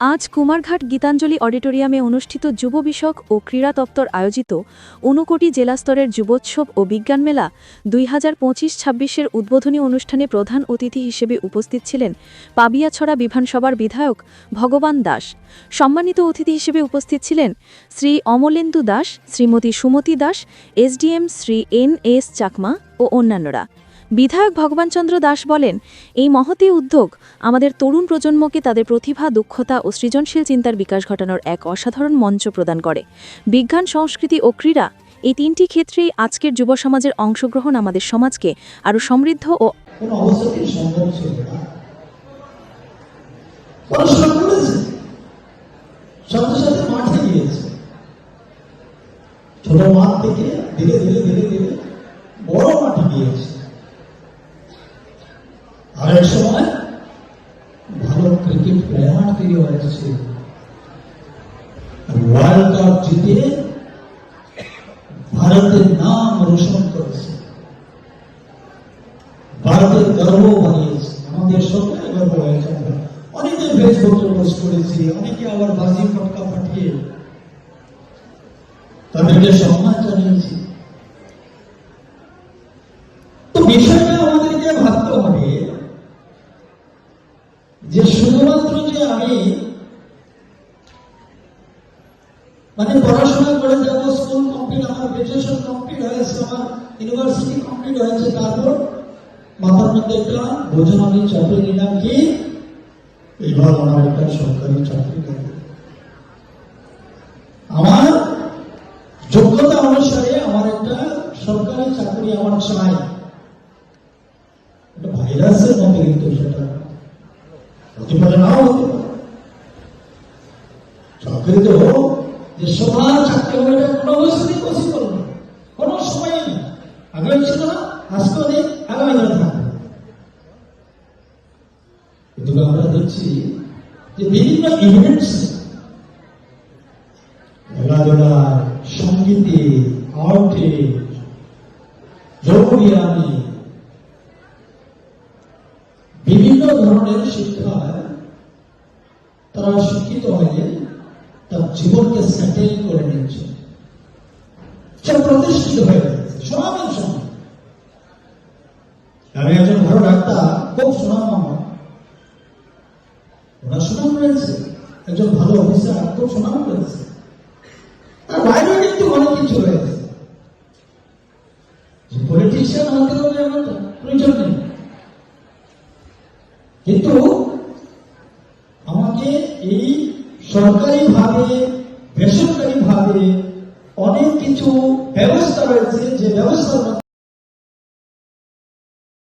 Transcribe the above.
আজ কুমারঘাট গীতাঞ্জলি অডিটোরিয়ামে অনুষ্ঠিত যুব বিষয়ক ও ক্রীড়া দপ্তর আয়োজিত ঊনকোটি জেলাস্তরের যুবোৎসব ও বিজ্ঞান মেলা দুই হাজার পঁচিশ ছাব্বিশের উদ্বোধনী অনুষ্ঠানে প্রধান অতিথি হিসেবে উপস্থিত ছিলেন পাবিয়াছড়া বিধানসভার বিধায়ক ভগবান দাস। সম্মানিত অতিথি হিসেবে উপস্থিত ছিলেন Shri Amalendu Das, Shrimati Sumati Das, SDM Shri N S Chakma ও অন্যান্যরা। বিধায়ক ভগবানচন্দ্র দাস বলেন, এই মহতি উদ্যোগ আমাদের তরুণ প্রজন্মকে তাদের প্রতিভা, দক্ষতা ও সৃজনশীল চিন্তার বিকাশ ঘটানোর এক অসাধারণ মঞ্চ প্রদান করে। বিজ্ঞান, সংস্কৃতি ও ক্রীড়া এই তিনটি ক্ষেত্রেই আজকের যুব সমাজের অংশগ্রহণ আমাদের সমাজকে আরও সমৃদ্ধ ও ছোট মাঠ থেকে ধীরে ধীরে ধীরে ধীরে বড় মাঠে গিয়েছে। আর সময় ভালো ক্রিকেট প্লেয়ার তৈরি হয়েছে। ওয়ার্ল্ড কাপ জিতে ভারতের নাম রোশন করেছে। ভারতের গর্ব বানিয়েছে। আমাদের সরকার গর্ব হয়েছে অনেকে ফেসবুকে পোস্ট করেছি, অনেকে আবার বাজি ফটকা ফাটিয়ে তাদেরকে সম্মান জানিয়েছি তো বিষয়টা আমাদেরকে ভাবতে হবে যে শুধুমাত্র যে আমি মানে পড়াশোনা করে যাব স্কুল কমপ্লিট আমার গ্রাজুয়েশন কমপ্লিট হয়েছে, আমার ইউনিভার্সিটি কমপ্লিট হয়েছে, তারপর মাথার মধ্যে একটা বোঝা আমি চাকরি নিলাম কি? এবার আমার একটা সরকারি চাকরি করবে আমার যোগ্যতা অনুসারে আমার একটা সরকারি চাকরি আমার চাই। ভাইরাসের মতো কিন্তু সেটা। হতে পারে নাও হতে পারে চাকরি তো যে সবার চাকরি হবে এটা কোনো অবস্থাতেই পসিবল না কোনো সময় নেই আগে ছিল না আজকেও নেই আগামী দিনে থাকবে কিন্তু আমরা দেখছি যে বিভিন্ন ইভেন্টস খেলাধুলায় সঙ্গীতে আর্টে যোগব্যায়ামে বিভিন্ন ধরনের শিক্ষায় তারা শিক্ষিত হয়ে তার জীবনকে সেটেল করে নিচ্ছে সে প্রতিষ্ঠিত হয়ে গেছে সময় আমি একজন ভালো ডাক্তার, খুব সুনাম আমার। ওনার সুনাম রয়েছে একজন ভালো অফিসার খুব সুনাম রয়েছে তার বাইরেও কিন্তু অনেক কিছু রয়েছে। পলিটিশিয়ান হতে হবে আমার প্রয়োজন নেই। কিন্তু আমাকে এই সরকারি ভাবে বেসরকারি ভাবে অনেক কিছু ব্যবস্থা রয়েছে যে ব্যবস্থার